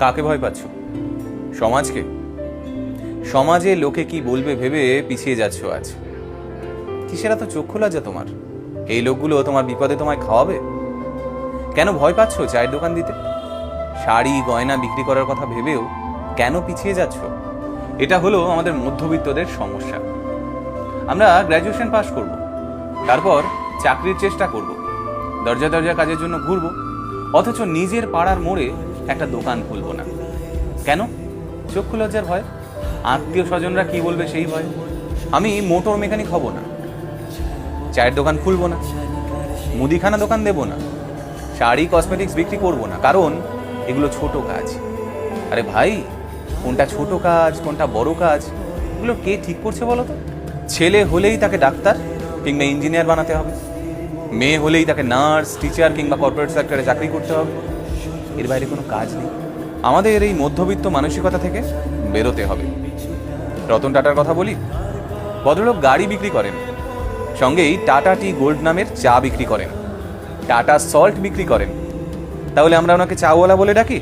কাকে ভয় পাচ্ছ? সমাজকে? সমাজে লোকে কি বলবে ভেবে পিছিয়ে যাচ্ছ আজ? কিসের এত চক্ষু লজ্জা তোমার? এই লোকগুলো তোমার বিপদে তোমায় খাওয়াবে? কেন ভয় পাচ্ছ চায়ের দোকান দিতে? শাড়ি, গয়না বিক্রি করার কথা ভেবেও কেন পিছিয়ে যাচ্ছ? এটা হলো আমাদের মধ্যবিত্তদের সমস্যা। আমরা গ্র্যাজুয়েশন পাশ করব। তারপর চাকরির চেষ্টা করব। দরজা দরজা কাজের জন্য ঘুরবো। অথচ নিজের পাড়ার মোড়ে একটা দোকান খুলবো না। কেন? চক্ষু লজ্জার ভয়। আত্মীয় স্বজনরা কি বলবে সেই ভয়। আমি মোটর মেকানিক হব না। চায়ের দোকান খুলবো না। মুদিখানা দোকান দেবো না। শাড়ি কসমেটিক্স বিক্রি করব না। কারণ এগুলো ছোট কাজ। আরে ভাই, কোনটা ছোট কাজ, কোনটা বড় কাজ, এগুলো কে ঠিক করছে বলো তো? ছেলে হলেই তাকে ডাক্তার কিংবা ইঞ্জিনিয়ার বানাতে হবে। মেয়ে হলেই তাকে নার্স টিচার কিংবা কর্পোরেট সেক্টরে চাকরি করতে হবে। এর বাইরে কোনো কাজ নেই। আমাদের এই মধ্যবিত্ত মানসিকতা থেকে বেরোতে হবে। রতন টাটার কথা বলি? ভদ্রলোক গাড়ি বিক্রি করেন। সঙ্গেই টাটা টি গোল্ড নামের চা বিক্রি করেন। টাটা সল্ট বিক্রি করেন। তাহলে আমরা ওনাকে চাওয়ালা বলে ডাকি?